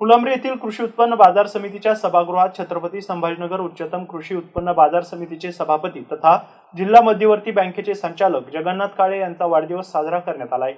फुलंब्री येथील कृषी उत्पन्न बाजार समितीच्या सभागृहात छत्रपती संभाजीनगर उच्चतम कृषी उत्पन्न बाजार समितीचे सभापती तथा जिल्हा मध्यवर्ती बँकेचे संचालक जगन्नाथ काळे यांचा वाढदिवस साजरा करण्यात आलाय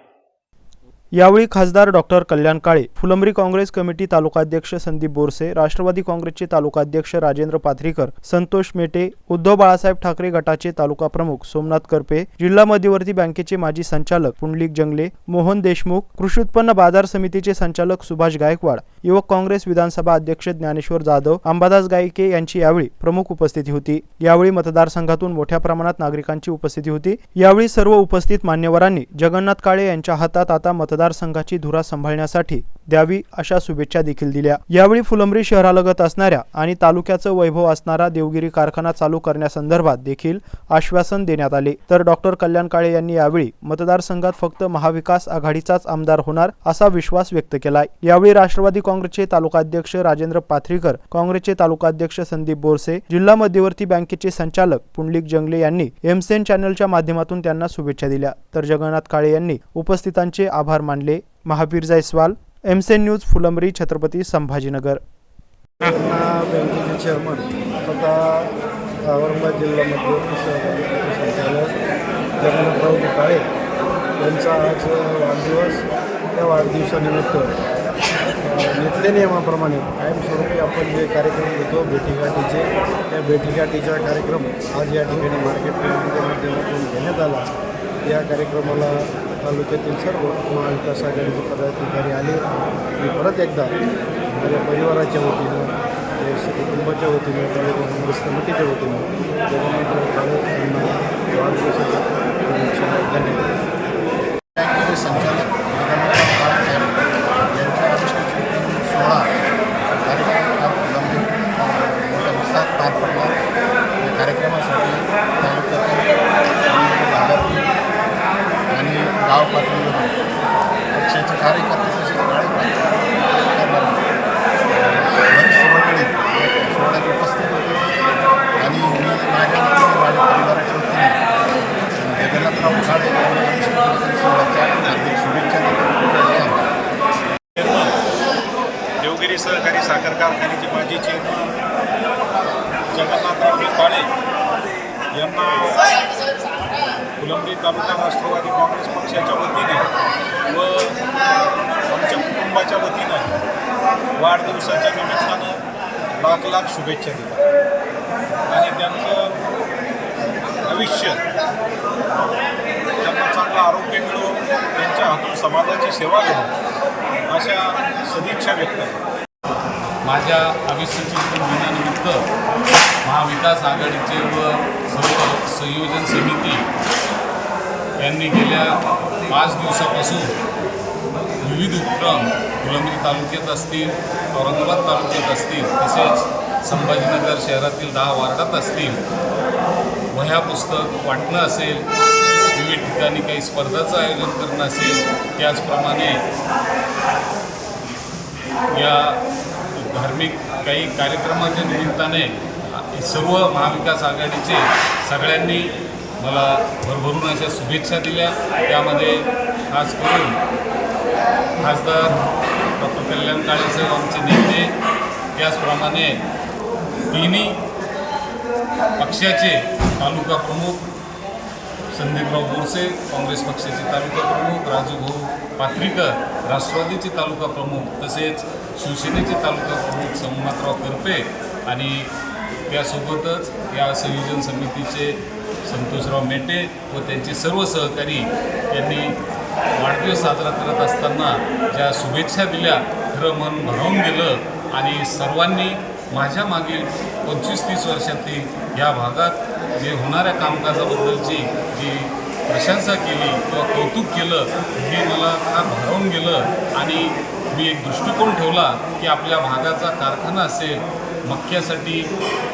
यावेळी खासदार डॉक्टर कल्याण काळे फुलंब्री काँग्रेस कमिटी तालुकाध्यक्ष संदीप बोरसे राष्ट्रवादी काँग्रेसचे तालुकाध्यक्ष राजेंद्र पाथरीकर संतोष मेटे उद्धव बाळासाहेब ठाकरे गटाचे तालुका प्रमुख सोमनाथ करपे जिल्हा मध्यवर्ती बँकेचे माजी संचालक पुंडलिक जंगले मोहन देशमुख कृषी उत्पन्न बाजार समितीचे संचालक सुभाष गायकवाड युवक काँग्रेस विधानसभा अध्यक्ष ज्ञानेश्वर जाधव अंबादास गायके यांची यावेळी प्रमुख उपस्थिती होती. यावेळी मतदारसंघातून मोठ्या प्रमाणात नागरिकांची उपस्थिती होती. यावेळी सर्व उपस्थित मान्यवरांनी जगन्नाथ काळे यांच्या हातात आता मतदारसंघाची धुरा सांभाळण्यासाठी द्यावी अशा शुभेच्छा देखील दिल्या. यावेळी फुलंब्री शहरालगत असणाऱ्या आणि तालुक्याचं वैभव असणारा देवगिरी कारखाना चालू करण्यासंदर्भात देखील आश्वासन देण्यात आले. तर डॉक्टर कल्याण काळे यांनी यावेळी मतदारसंघात फक्त महाविकास आघाडीचाच आमदार होणार असा विश्वास व्यक्त केलाय. यावेळी राष्ट्रवादी काँग्रेसचे तालुकाध्यक्ष राजेंद्र पाथरीकर काँग्रेसचे तालुकाध्यक्ष संदीप बोरसे जिल्हा मध्यवर्ती बँकेचे संचालक पुंडलिक जंगले यांनी एमसेन चॅनलच्या माध्यमातून त्यांना शुभेच्छा दिल्या. तर जगन्नाथ काळे यांनी उपस्थितांचे आभार मानले. Mahavir Jaiswal MCN news Phulambri Chhatrapati Sambhajinagar. बँकेचे चेअरमन तथा औरंगाबाद जिल्ह्यामध्ये संचालक जगन्नाथराव काळे यांचा आज वाढदिवस. त्या वाढदिवसानिमित्त अ, नित्यनियमाप्रमाणे कायमस्वरूपी आपण जे कार्यक्रम घेतो भेटीगाठीचे त्या भेटीगाठीचा कार्यक्रम आज या ठिकाणी मार्केट माध्यमातून घेण्यात आला. या कार्यक्रमाला तालुक्यातील सर्व महाविकास आघाडीचे पदाधिकारी आले. मी परत एकदा माझ्या परिवाराच्या वतीनं त्या कुटुंबाच्या वतीनं तालुका काँग्रेस कमिटीच्या वतीनं धन्यवाद बँकेचे संचालक यांच्या सोहळा कार्यक्रम हा फुलंब्री मोठ्या उत्साहात पार पडला या कार्यक्रमासाठी तालुक्यातील आणि भागातील आणि गाव पातळीवर पक्षाचे कार्यकर्ते तसेच कार्यकर्ते बरीच मंडळी या सोहळ्यात उपस्थित होते आणि मी माझ्या वतीने माझ्या परिवाराच्या वतीने जगन्नाथराव काळे यांना सोहळ्याच्या हार्दिक शुभेच्छा देतो देवगिरी सहकारी साखर कारखान्याचे माजी चेअरमन जगन्नाथराव काळे यांना फुलंबरी तालुका राष्ट्रवादी काँग्रेस पक्षाच्या वतीने व आमच्या कुटुंबाच्या वतीनं वाढदिवसाच्या निमित्तानं लाख लाख शुभेच्छा दिल्या. आणि त्यांचं आयुष्य त्यांना चांगलं आरोग्य मिळवून त्यांच्या हातून समाजाची सेवा घेऊ अशा सदिच्छा व्यक्त आहेत माझ्या अभिष्यचिंतन दिनानिमित्त महाविकास आघाडीचे व सर्व संयोजन समिती यांनी गेल्या पाच दिवसापासून विविध उपक्रम फुलंब्री तालुक्यात असतील औरंगाबाद तालुक्यात असतील तसेच संभाजीनगर शहरातील दहा वार्डात असतील वह्या पुस्तक वाटणं असेल विविध ठिकाणी काही स्पर्धाचं आयोजन करणं असेल त्याचप्रमाणे या धार्मिक काही कार्यक्रमाच्या निमित्ताने सर्व महाविकास आघाडीचे सगळ्यांनी मला भरभरून अशा शुभेच्छा दिल्या. त्यामध्ये खास करून खासदार डॉक्टर कल्याण काळेसाहेब आमचे नेते. त्याचप्रमाणे तिन्ही पक्षाचे तालुका प्रमुख संदीपराव बोरसे काँग्रेस पक्षाचे तालुका प्रमुख राजूभाऊ पात्रीकर राष्ट्रवादीचे तालुका प्रमुख तसेच शिवसेनेचे तालुका प्रमुख सोमनाथराव करपे आणि त्यासोबतच या संयोजन समितीचे संतोषराव मेटे व त्यांचे सर्व सहकारी यांनी वाढदिवस साजरा करत असताना ज्या शुभेच्छा दिल्या खरं मन भरावून गेलं आणि सर्वांनी माझ्या मागील पंचवीस तीस वर्षातील या भागात जे होणाऱ्या कामकाजाबद्दलची जी प्रशंसा केली किंवा कौतुक केलं हे मला फार भारावून गेलं आणि मी एक दृष्टिकोन ठेवला की आपल्या भागाचा कारखाना असेल मक्क्यासाठी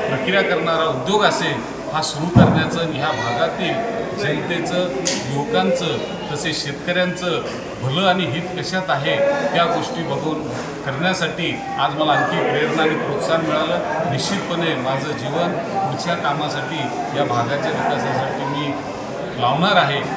प्रक्रिया करणारा उद्योग असेल हा सुरू करण्याचं ह्या भागातील जनतेचं युवकांचं तसेच शेतकऱ्यांचं भलं आणि हित कशात आहे त्या गोष्टी बघून करण्यासाठी आज मला आणखी प्रेरणा आणि प्रोत्साहन मिळालं. निश्चितपणे माझं जीवन पुढच्या कामासाठी या भागाच्या विकासासाठी मी लावणार आहे.